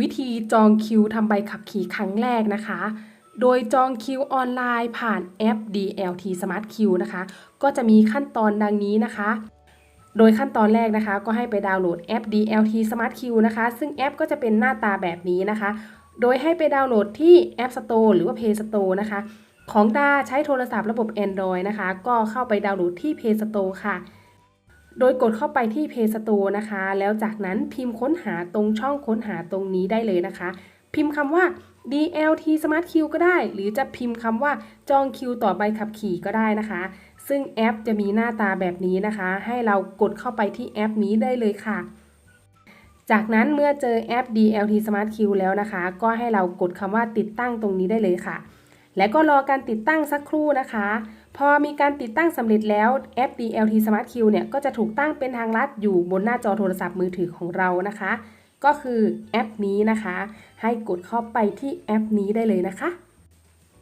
วิธีจองคิวทำใบขับขี่ครั้งแรกนะคะ โดยจองคิวออนไลน์ผ่านแอป DLT Smart Q นะคะ ก็จะมีขั้นตอนดังนี้นะคะ โดยขั้นตอนแรกนะคะ ก็ให้ไปดาวน์โหลดแอป DLT Smart Q นะคะ ซึ่งแอปก็จะเป็นหน้าตาแบบนี้นะคะ โดยให้ไปดาวน์โหลดที่ App Store หรือว่า Play Store นะคะ ของดาใช้โทรศัพท์ระบบ Android นะคะ ก็เข้าไปดาวน์โหลดที่ Play Store ค่ะ โดยกดเข้าไปที่ Play Store นะคะ แล้วจากนั้นพิมพ์ค้นหาตรงช่องค้นหาตรงนี้ได้เลยนะคะ พิมพ์คำว่า DLT Smart Q ก็ได้ หรือจะพิมพ์คำว่าจองคิวต่อใบขับขี่ก็ได้นะคะ ซึ่งแอปจะมีหน้าตาแบบนี้นะคะ ให้เรากดเข้าไปที่แอปนี้ได้เลยค่ะ จากนั้นเมื่อเจอแอป DLT Smart Q แล้วนะคะ ก็ให้เรากดคำว่าติดตั้งตรงนี้ได้เลยค่ะ และก็รอการติดตั้งสักครู่นะคะ พอมีการติดตั้งสำเร็จแล้วแอป DLT Smart Q เนี่ยก็จะถูกตั้งเป็นทางลัดอยู่บนหน้าจอโทรศัพท์มือถือของเรานะคะ ก็คือแอปนี้นะคะ ให้กดเข้าไปที่แอปนี้ได้เลยนะคะ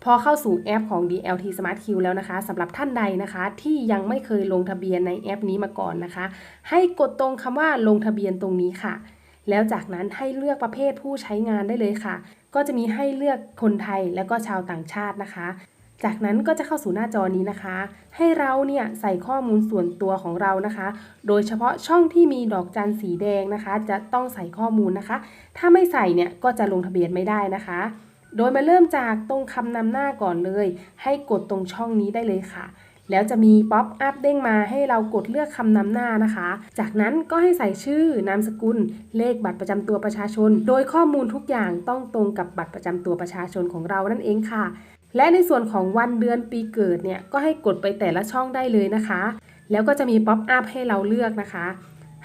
พอเข้าสู่แอปของ DLT Smart Q แล้วนะคะสำหรับท่านใดนะคะ ที่ยังไม่เคยลงทะเบียนในแอปนี้มาก่อนนะคะ ให้กดตรงคำว่าลงทะเบียนตรงนี้ค่ะ แล้วจากนั้นให้เลือกประเภทผู้ใช้งานได้เลยค่ะ ก็จะมีให้เลือกคนไทยและก็ชาวต่างชาตินะคะ จากนั้นก็จะเข้าสู่หน้าจอนี้นะคะ ให้เราเนี่ยใส่ข้อมูลส่วนตัวของเรานะคะ โดยเฉพาะช่องที่มีดอกจันสีแดงนะคะ จะต้องใส่ข้อมูลนะคะ ถ้าไม่ใส่เนี่ยก็จะลงทะเบียนไม่ได้นะคะ โดยมาเริ่มจากตรงคำนำหน้าก่อนเลย ให้กดตรงช่องนี้ได้เลยค่ะ แล้วจะมีป๊อปอัพเด้งมาให้เรากดเลือกคำนำหน้านะคะ จากนั้นก็ให้ใส่ชื่อนามสกุล เลขบัตรประจำตัวประชาชน โดยข้อมูลทุกอย่างต้องตรงกับบัตรประจำตัวประชาชนของเรานั่นเองค่ะ และในส่วนของวันเดือนปีเกิดเนี่ยก็ให้กดไปแต่ละช่องได้เลยนะคะ แล้วก็จะมีป๊อปอัพให้เราเลือกนะคะ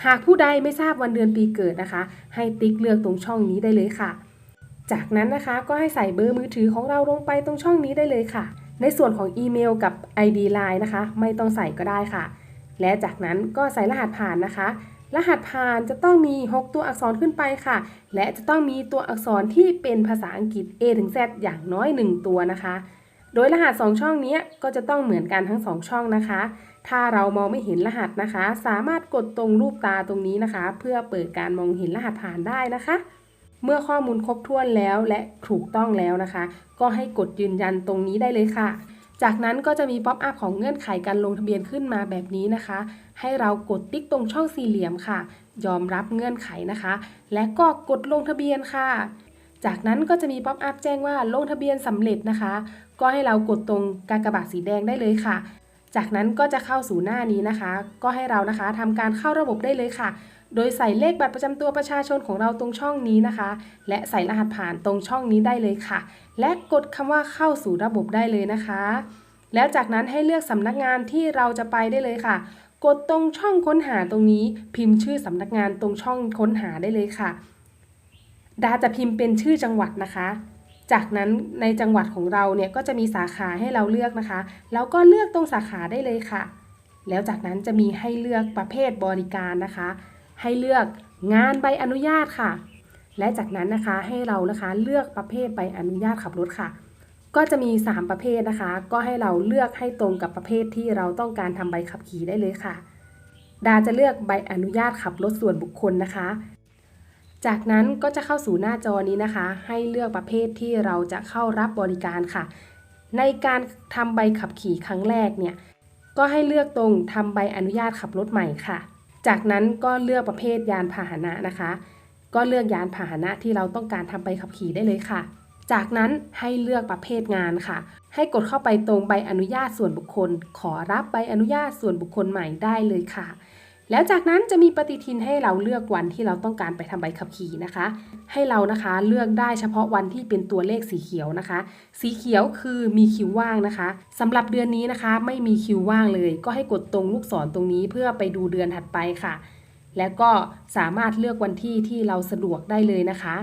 หากผู้ใดไม่ทราบวันเดือนปีเกิดนะคะ ให้ติ๊กเลือกตรงช่องนี้ได้เลยค่ะ จากนั้นนะคะก็ให้ใส่เบอร์มือถือของเราลงไปตรงช่องนี้ได้เลยค่ะ ในส่วนของอีเมลกับ ID Line นะคะ ไม่ต้องใส่ก็ได้ค่ะ และจากนั้นก็ใส่รหัสผ่านนะคะ รหัสผ่านจะต้องมี 6 ตัวอักษรขึ้นไปค่ะ และจะต้องมีตัวอักษรที่เป็นภาษาอังกฤษ A ถึง Z อย่างน้อย 1 ตัวนะคะ โดยรหัส 2 ช่องนี้ก็จะต้องเหมือนกันทั้ง 2 ช่องนะคะ ถ้าเรามองไม่เห็นรหัสนะคะ สามารถกดตรงรูปตาตรงนี้นะคะ เพื่อเปิดการมองเห็นรหัสผ่านได้นะคะ เมื่อข้อมูลครบถ้วนแล้วและถูกต้องแล้วนะคะ ก็ให้กดยืนยันตรงนี้ได้เลยค่ะ จากนั้นก็จะมีป๊อปอัพของเงื่อนไขการลงทะเบียนขึ้นมาแบบนี้นะคะ ให้เรากดติ๊กตรงช่องสี่เหลี่ยมค่ะ ยอมรับเงื่อนไขนะคะ และก็กดลงทะเบียนค่ะ จากนั้นก็จะมีป๊อปอัพแจ้งว่าลงทะเบียนสำเร็จนะคะ ก็ให้เรากดตรงกากบาทสีแดงได้เลยค่ะ จากนั้นก็จะเข้าสู่หน้านี้นะคะ ก็ให้เรานะคะทำการเข้าระบบได้เลยค่ะ โดยใส่เลขบัตรประจำตัวประชาชนของเราตรงช่องนี้นะคะ และใส่รหัสผ่านตรงช่องนี้ได้เลยค่ะ และกดคำว่าเข้าสู่ระบบได้เลยนะคะ แล้วจากนั้นให้เลือกสำนักงานที่เราจะไปได้เลยค่ะ กดตรงช่องค้นหาตรงนี้ พิมพ์ชื่อสำนักงานตรงช่องค้นหาได้เลยค่ะ ดาจะพิมพ์เป็นชื่อจังหวัดนะคะจากนั้นในจังหวัดของเราเนี่ยก็จะมีสาขาให้เราเลือกนะคะ แล้วก็เลือกตรงสาขาได้เลยค่ะ แล้วจากนั้นจะมีให้เลือกประเภทบริการนะคะ ให้เลือกงานใบอนุญาตค่ะ และจากนั้นนะคะให้เรานะคะเลือกประเภทใบอนุญาตขับรถค่ะ ก็จะมี 3 ประเภทนะคะ ก็ให้เราเลือกให้ตรงกับประเภทที่เราต้องการทำใบขับขี่ได้เลยค่ะ ดาจะเลือกใบอนุญาตขับรถส่วนบุคคลนะคะ จากนั้นก็จะเข้าสู่หน้าจอนี้นะคะ ให้เลือกประเภทที่เราจะเข้ารับบริการค่ะ ในการทำใบขับขี่ครั้งแรกเนี่ยก็ให้เลือกตรงทำใบอนุญาตขับรถใหม่ค่ะ จากนั้นก็เลือกประเภทยานพาหนะนะคะ ก็เลือกยานพาหนะที่เราต้องการทำใบขับขี่ได้เลยค่ะ จากนั้นให้เลือกประเภทงานค่ะ ให้กดเข้าไปตรงใบอนุญาตส่วนบุคคล ขอรับใบอนุญาตส่วนบุคคลใหม่ได้เลยค่ะ แล้วจากนั้นจะมีปฏิทินให้เราเลือกวันที่เราต้องการไปทำใบขับขี่นะคะ ให้เรานะคะเลือกได้เฉพาะวันที่เป็นตัวเลขสีเขียวนะคะ สีเขียวคือมีคิวว่างนะคะสำหรับเดือนนี้นะคะไม่มีคิวว่างเลย ก็ให้กดตรงลูกศรตรงนี้เพื่อไปดูเดือนถัดไปค่ะ แล้วก็สามารถเลือกวันที่ที่เราสะดวกได้เลยนะคะ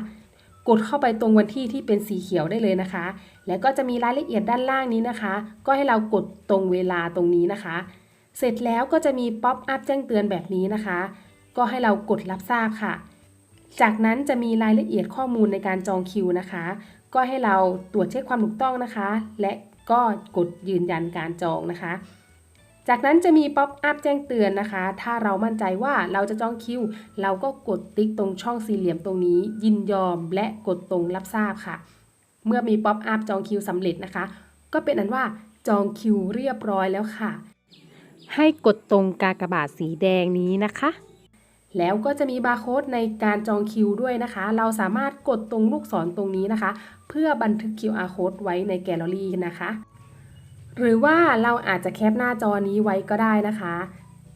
กดเข้าไปตรงวันที่ที่เป็นสีเขียวได้เลยนะคะ แล้วก็จะมีรายละเอียดด้านล่างนี้นะคะ ก็ให้เรากดตรงเวลาตรงนี้นะคะ เสร็จแล้วก็จะมีป๊อปอัพแจ้งเตือนแบบนี้นะคะ ก็ให้เรากดรับทราบค่ะ จากนั้นจะมีรายละเอียดข้อมูลในการจองคิวนะคะ ก็ให้เราตรวจเช็คความถูกต้องนะคะ และก็กดยืนยันการจองนะคะ จากนั้นจะมีป๊อปอัพแจ้งเตือนนะคะ ถ้าเรามั่นใจว่าเราจะจองคิว เราก็กดติ๊กตรงช่องสี่เหลี่ยมตรงนี้ ยินยอมและกดตรงรับทราบค่ะ เมื่อมีป๊อปอัพจองคิวสำเร็จนะคะ ก็เป็นอันว่าจองคิวเรียบร้อยแล้วค่ะ ให้กดตรงกากบาทสีแดงนี้นะคะ แล้วก็จะมีบาร์โค้ดในการจองคิวด้วยนะคะ เราสามารถกดตรงลูกศรตรงนี้นะคะ เพื่อบันทึก QR code ไว้ในแกลเลอรี่นะคะ หรือว่าเราอาจจะแคปหน้าจอนี้ไว้ก็ได้นะคะ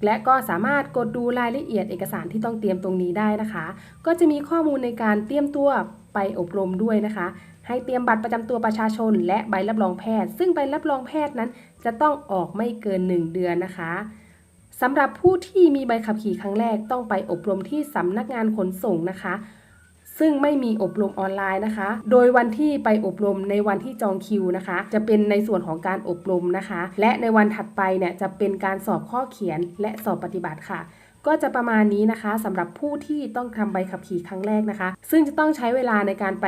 และก็สามารถกดดูรายละเอียดเอกสารที่ต้องเตรียมตรงนี้ได้นะคะ ก็จะมีข้อมูลในการเตรียมตัวไปอบรมด้วยนะคะให้เตรียมบัตรประจำตัวประชาชน และใบรับรองแพทย์ ซึ่งใบรับรองแพทย์นั้น จะต้องออกไม่เกิน 1 เดือนนะคะสำหรับผู้ที่มีใบขับขี่ครั้งแรกต้องไปอบรมที่สำนักงานขนส่งนะคะ ซึ่งไม่มีอบรมออนไลน์นะคะ โดยวันที่ไปอบรมในวันที่จองคิวนะคะ จะเป็นในส่วนของการอบรมนะคะ และในวันถัดไปเนี่ยจะเป็นการสอบข้อเขียนและสอบปฏิบัติค่ะ ก็จะประมาณนี้นะคะสำหรับผู้ที่ต้องทำใบขับขี่ครั้งแรกนะคะ ซึ่งจะต้องใช้เวลาในการไป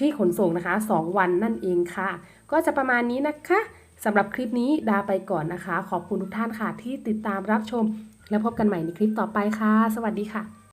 ที่ขนส่งนะคะ 2 วันนั่นเองค่ะ ก็จะประมาณนี้นะคะสำหรับคลิปนี้ดาไปก่อนนะคะ ขอบคุณทุกท่านค่ะที่ติดตามรับชม แล้วพบกันใหม่ในคลิปต่อไปค่ะ สวัสดีค่ะ